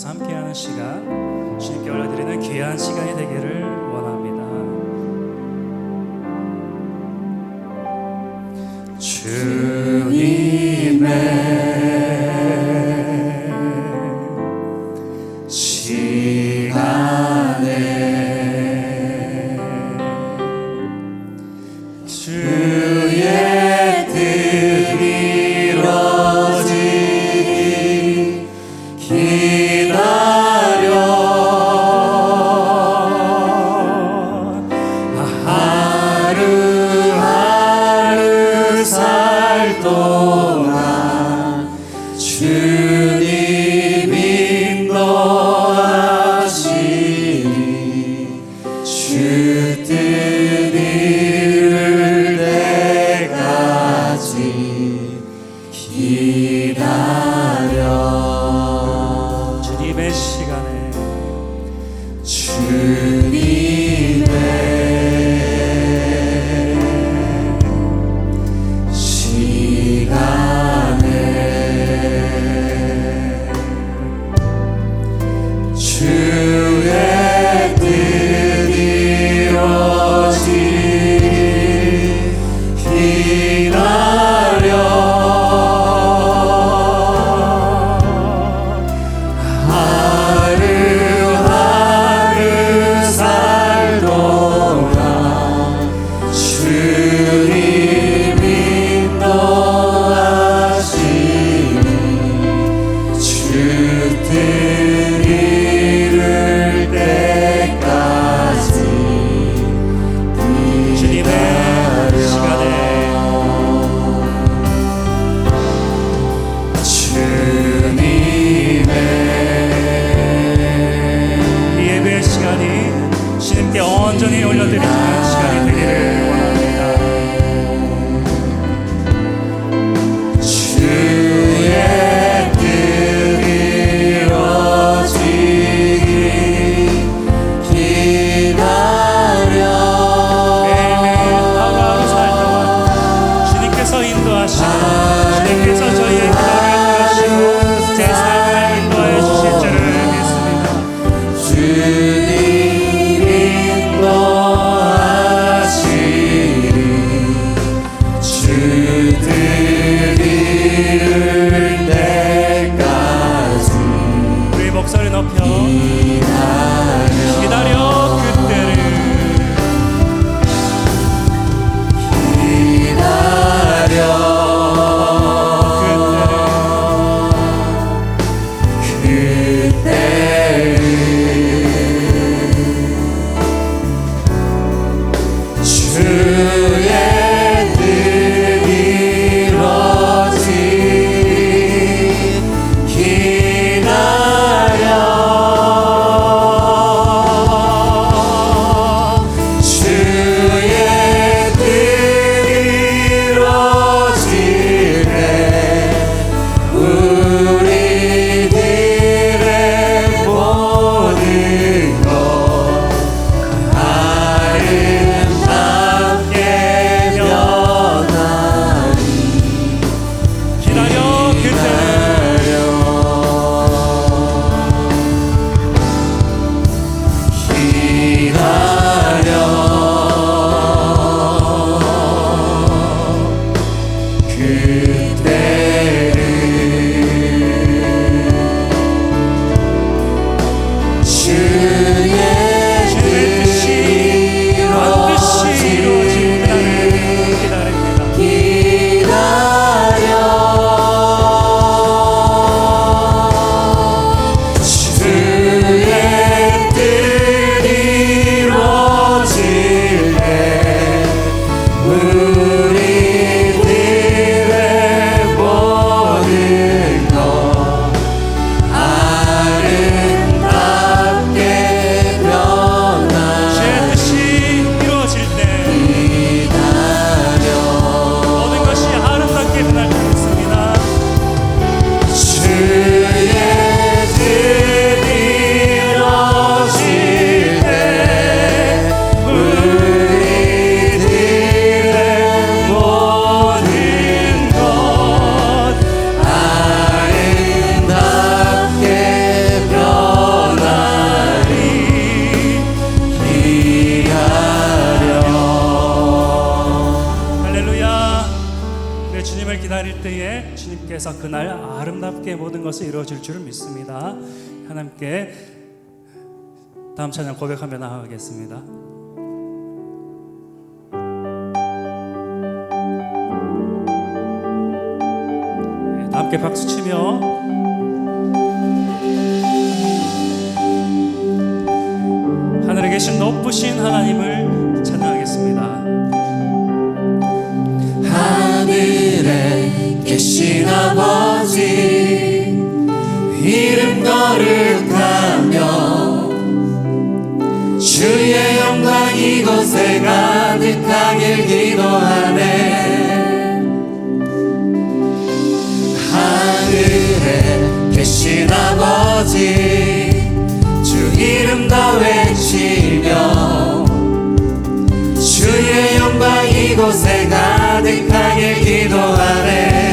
계속해서 함께하는 시간 주님께 올려드리는 귀한 시간이 되기를 원합니다. 주님의 시간에 주의 주실 줄을 믿습니다. 하나님께 다음 찬양 고백하며 나가겠습니다. 네, 함께 박수 치며 하늘에 계신 높으신 하나님을 기도하네. 하늘에 계신 아버지 주 이름 다 외치며 주의 영광 이곳에 가득하게 기도하네.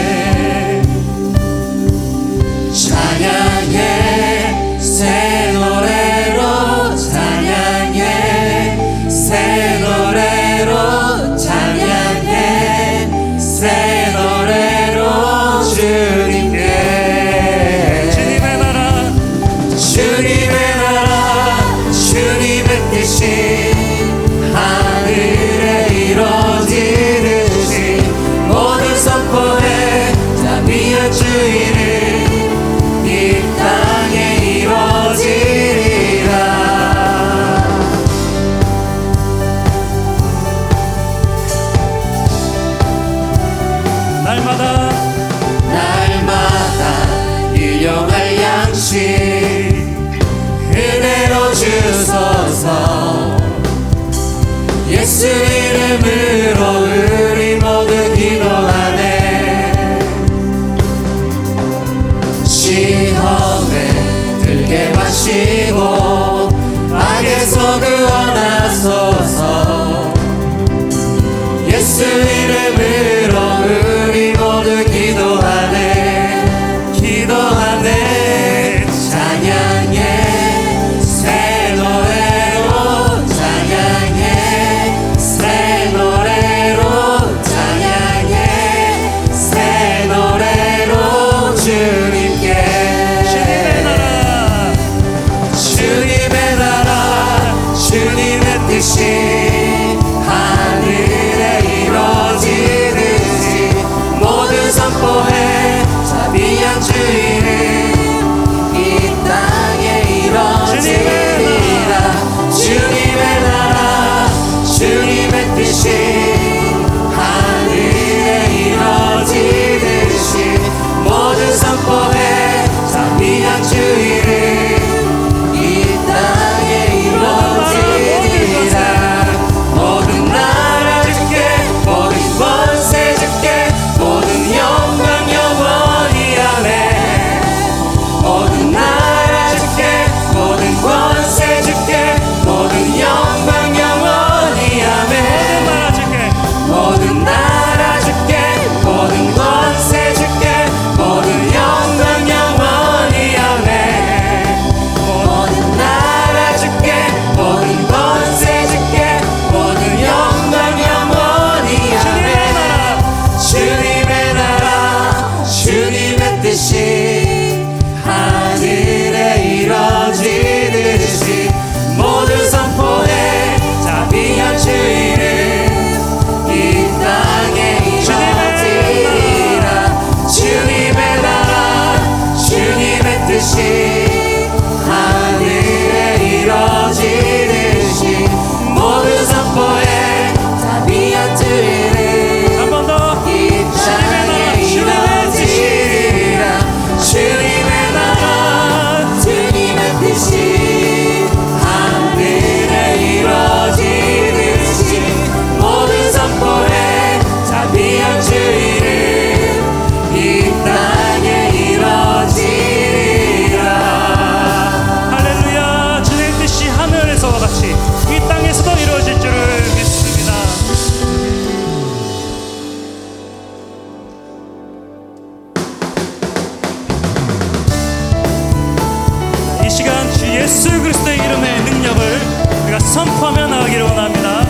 예수 그리스도의 이름의 능력을 우리가 선포하며 나가기를 원합니다.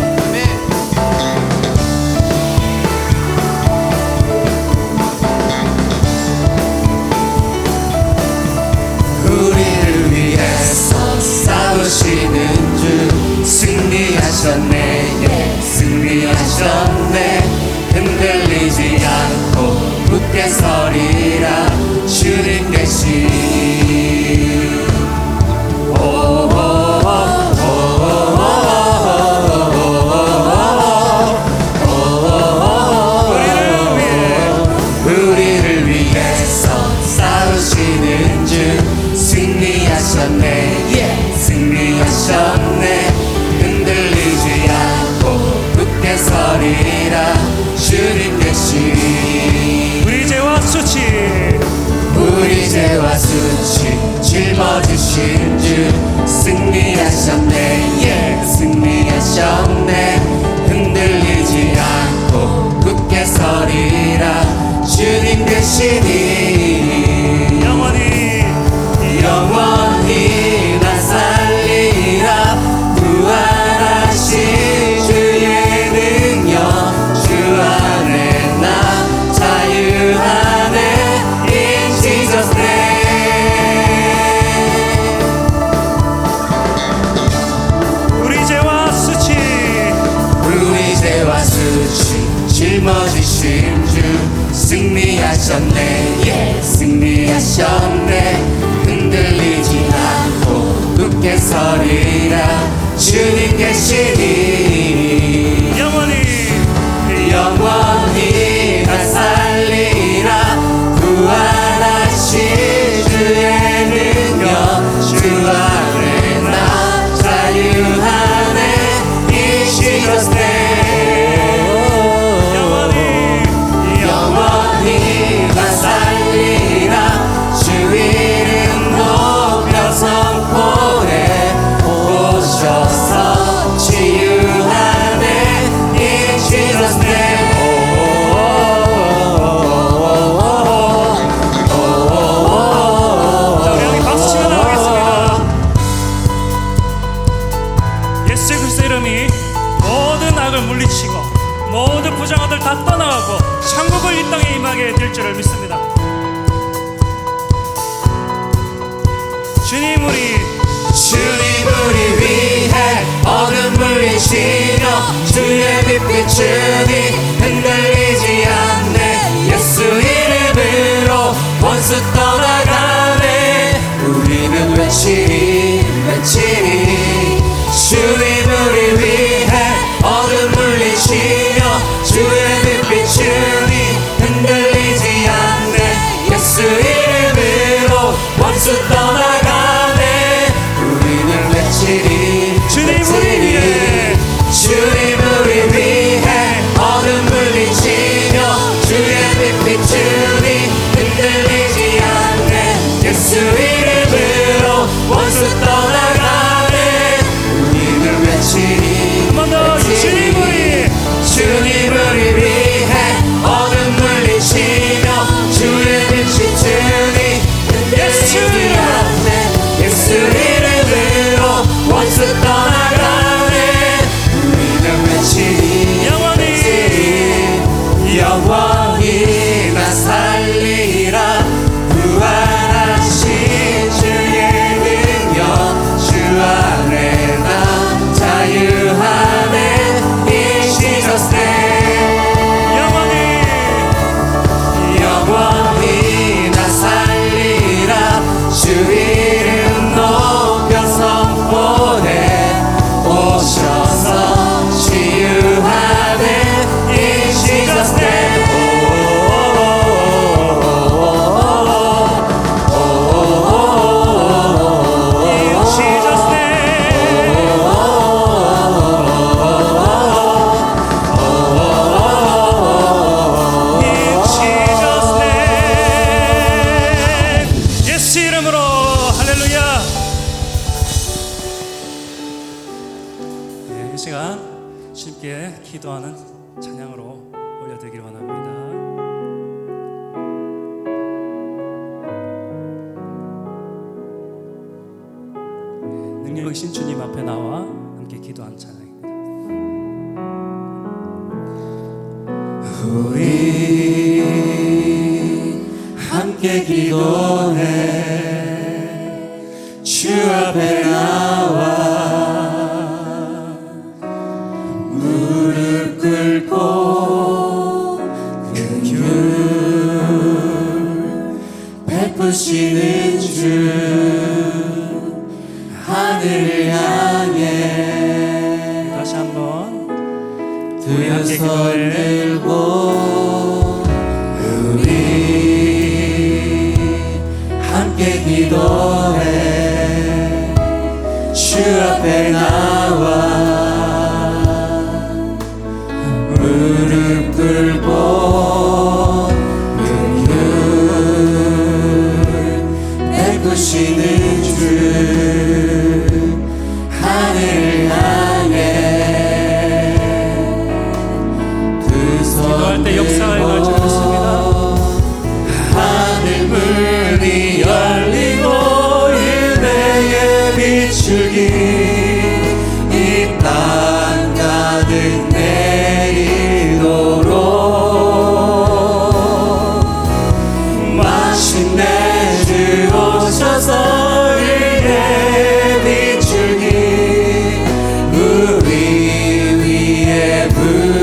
승리하셨네. 예, 승리하셨네. 흔들리지 않고 굳게 서리라. 주님 계시. 우리를 위해서 싸우시는 주 승리하셨네. 되신 주 승리하셨네. 예 승리하셨네. 흔들리지 않고 굳게 서리라. 주님 대신이 sim 우리 함께 기도해. 주 앞에 나와 무릎 꿇고 그 긍휼 베푸시는 주 하늘을 향해 다시 한번. 두려서 위에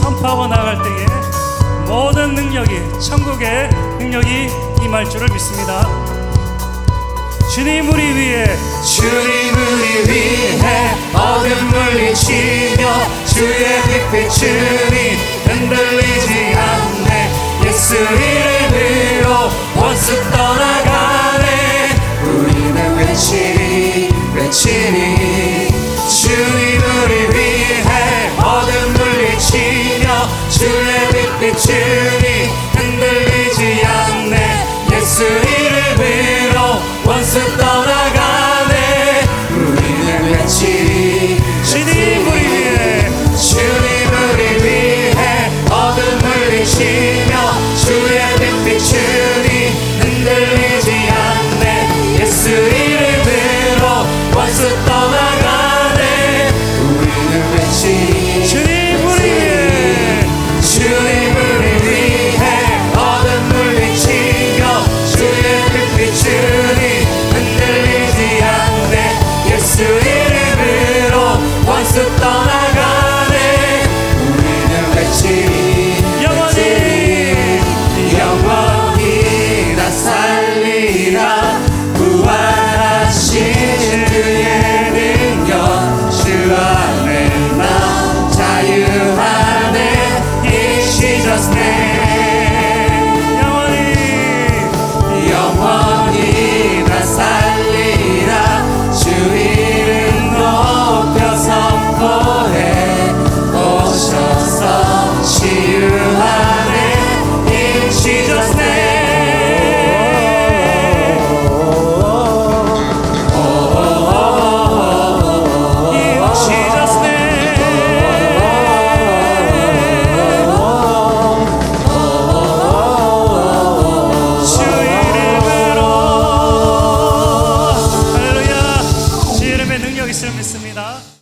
선포하고 나갈 때에 모든 능력이 천국의 능력이 임할 줄을 믿습니다. 주님 우리 위에 주님 우리 위에 어둠 물리치며 주의 빛빛주니 흔들리지 않네. 예수 이름으로 원수 떠나가네. 우리는 외치니 외치니 주님 빛줄이 흔들리지 않네. 예수 이름으로 원수